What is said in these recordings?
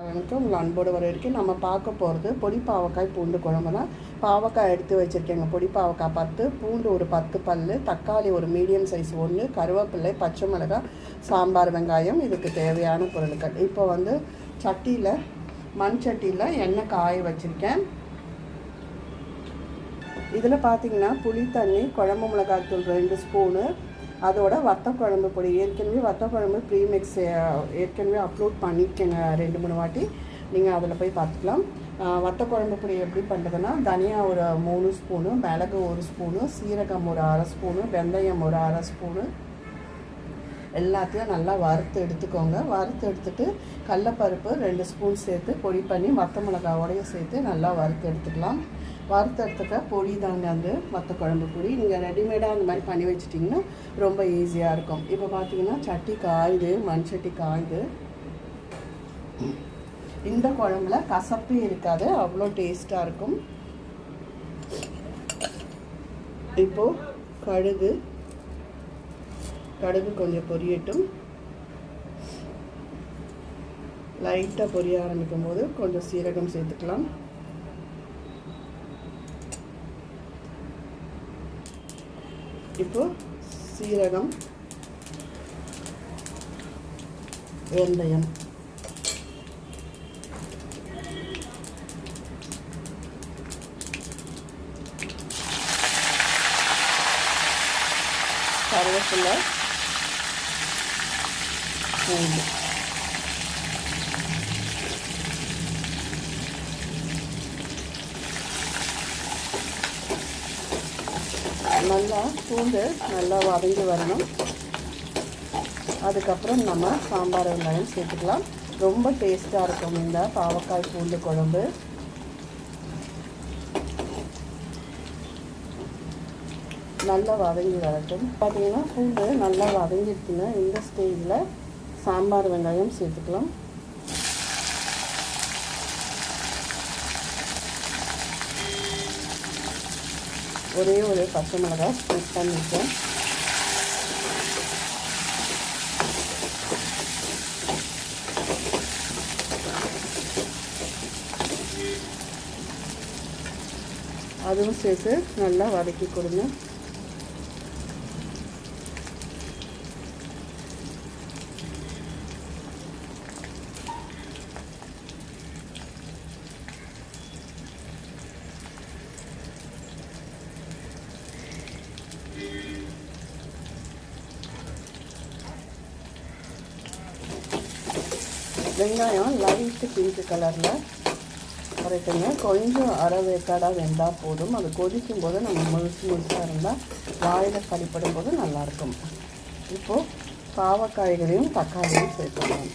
வணக்கம் உங்கள் அன்போடு வர வரைக்கும் நம்ம பார்க்க போகிறது பொடி பாவக்காய் பூண்டு குழம்பு தான். பாவக்காய் எடுத்து வச்சுருக்கேங்க. பொடி பாவக்காய் பத்து பூண்டு ஒரு பத்து பல் தக்காளி ஒரு மீடியம் சைஸ் ஒன்று கருவேப்பிலை பச்சை மிளகாய் சாம்பார் வெங்காயம் இதுக்கு தேவையான பொருட்கள். இப்போ வந்து சட்டியில் மண் சட்டியில் எண்ணெய் காய வச்சுருக்கேன். இதில் பார்த்தீங்கன்னா புளி தண்ணி குழம்பு மிளகாய்த்தூள் ரெண்டு ஸ்பூனு அதோட வத்த குழம்பு பொடி. ஏற்கனவே வத்த குழம்பு ப்ரீமிக்ஸ் ஏற்கனவே அப்லோட் பண்ணிக்கங்க ரெண்டு மூணு வாட்டி. நீங்கள் அதில் போய் பார்த்துக்கலாம். வத்த குழம்பு பொடி எப்படி பண்ணுறதுன்னா தனியா ஒரு மூணு ஸ்பூனு மிளகு ஒரு ஸ்பூனு சீரகம் ஒரு அரை ஸ்பூனு வெந்தயம் ஒரு அரை ஸ்பூனு. எல்லாத்தையும் நல்லா வறுத்து எடுத்துக்கோங்க. வறுத்து எடுத்துட்டு கடலப்பருப்பு ரெண்டு ஸ்பூன் சேர்த்து பொடி பண்ணி வத்த மிளகாவோடையும் சேர்த்து நல்லா வறுத்து எடுத்துக்கலாம். வறுத்து பொடி தாங்க அந்த வத்த குழம்பு பொடி. நீங்கள் ரெடிமேடாக அந்த மாதிரி பண்ணி வச்சிட்டிங்கன்னா ரொம்ப ஈஸியாக இருக்கும். இப்போ பார்த்தீங்கன்னா சட்டி காயுது மண் சட்டி காயுது. இந்த குழம்புல கசப்பு இருக்காது அவ்வளோ டேஸ்ட்டாக இருக்கும். இப்போது கடுகு கடுகு கொஞ்சம் பொரியட்டும். லைட்டாக பொரிய ஆரம்பிக்கும் போது கொஞ்சம் சீரகம் சேர்த்துக்கலாம். இப்போ சீரகம் வெந்தயம் கருவேப்பிலை பூண்டு நல்லா பூண்டு நல்லா வதங்கி வரணும். அதுக்கப்புறம் நம்ம சாம்பார் வெங்காயம் சேர்த்துக்கலாம். ரொம்ப டேஸ்ட்டாக இருக்கும் இந்த பாவக்காய் பூண்டு குழம்பு. நல்லா வதங்கி வரட்டும். பார்த்தீங்கன்னா பூண்டு நல்லா வதங்கிடுச்சுன்னா இந்த ஸ்டேஜில் சாம்பார் வெங்காயம் சேர்த்துக்கலாம். ஒரே ஒரு பச்சை மிளகாய் ஸ்ப்ளிட் பண்ணிட்டேன் அதுவும் சேர்த்து நல்லா வதக்கி கொடுங்க. வெங்காயம் லைட்டு பிங்க் கலரில் கரெக்டுங்க கொஞ்சம் அரை வேக்காடாக வெந்தால் போதும். அது கொதிக்கும் போது நம்ம முழுசு முழுசாக இருந்தால் வாயில் கடிப்படும் போது நல்லாயிருக்கும் இப்போது பாவக்காய்களையும் தக்காளியும் சேர்த்துக்கலாம்.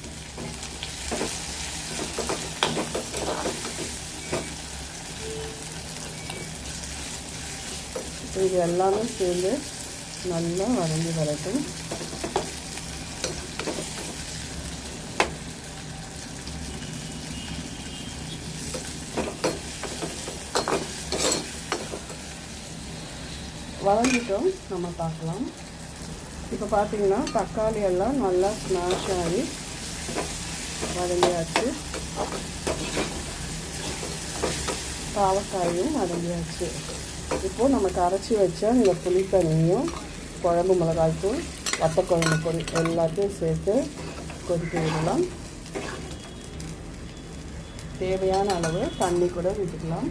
இது எல்லாமே சேர்ந்து நல்லா வரைஞ்சி வரட்டும். வதங்கிட்டோம். நம்ம பார்க்கலாம். இப்போ பார்த்தீங்கன்னா தக்காளி எல்லாம் நல்லா ஸ்மாஷ் ஆகி வதங்கியாச்சு. பாவக்காயும் வதங்கியாச்சு. இப்போது நம்ம கரைச்சி வச்ச இந்த புளித்தண்ணியும் குழம்பு மிளகாய்த்தூள் வத்தக்குழம்பு பொடி எல்லாத்தையும் சேர்த்து கொதிக்க விடலாம். தேவையான அளவு தண்ணி கூட விட்டுக்கலாம்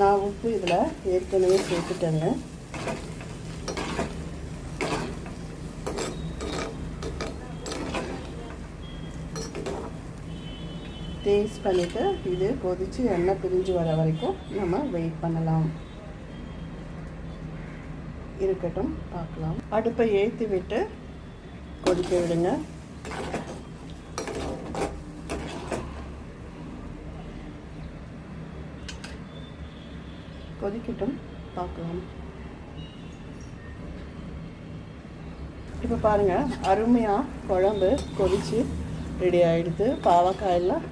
நான் உப்பு இதில் ஏற்கனவே சேர்த்துட்டேங்க. டேஸ்ட் பண்ணிவிட்டு இது கொதித்து எண்ணெய் பிரிஞ்சு வர வரைக்கும் நம்ம வெயிட் பண்ணலாம். இருக்கட்டும் பார்க்கலாம். அடுப்பை ஏற்றி விட்டு கொதிக்க விடுங்க. கொதிக்கட்டும் பார்க்கலாம். இப்போ பாருங்கள் அருமையாக குழம்பு கொதித்து ரெடி ஆகிடுது பாவக்காயெல்லாம்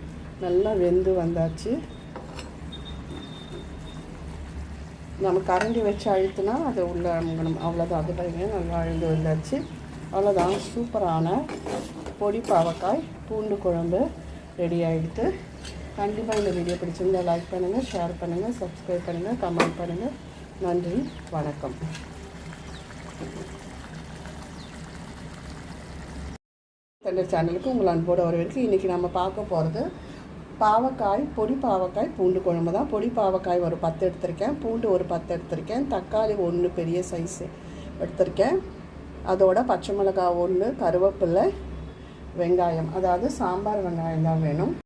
நல்லா வெந்து வந்தாச்சு. நம்ம கரண்டி வச்சு அழுத்துனா அதை உள்ளே முங்கணும் அவ்வளோதான் அது பாருங்க நல்லா அழுந்து வந்தாச்சு. அவ்வளோதான் சூப்பரான பொடி பாவக்காய் பூண்டு குழம்பு ரெடி ஆகிடுது கண்டிப்பாக இந்த வீடியோ பிடிச்சிருந்தா லைக் பண்ணுங்கள் ஷேர் பண்ணுங்கள் சப்ஸ்கிரைப் பண்ணுங்கள் கமெண்ட் பண்ணுங்கள் நன்றி வணக்கம். தண்டர் சேனலுக்கு உங்கள் அன்போடு வரவேற்கு இன்றைக்கி நம்ம பார்க்க போகிறது பாவக்காய் பொடி பாவக்காய் பூண்டு குழம்பு தான். பொடி பாவக்காய் ஒரு பத்து எடுத்திருக்கேன். பூண்டு ஒரு பத்து எடுத்திருக்கேன். தக்காளி ஒன்று பெரிய சைஸு எடுத்திருக்கேன். அதோட பச்சை மிளகாய் ஒன்று கருவேப்பில்லை வெங்காயம். அதாவது சாம்பார் வெங்காயம் தான் வேணும்.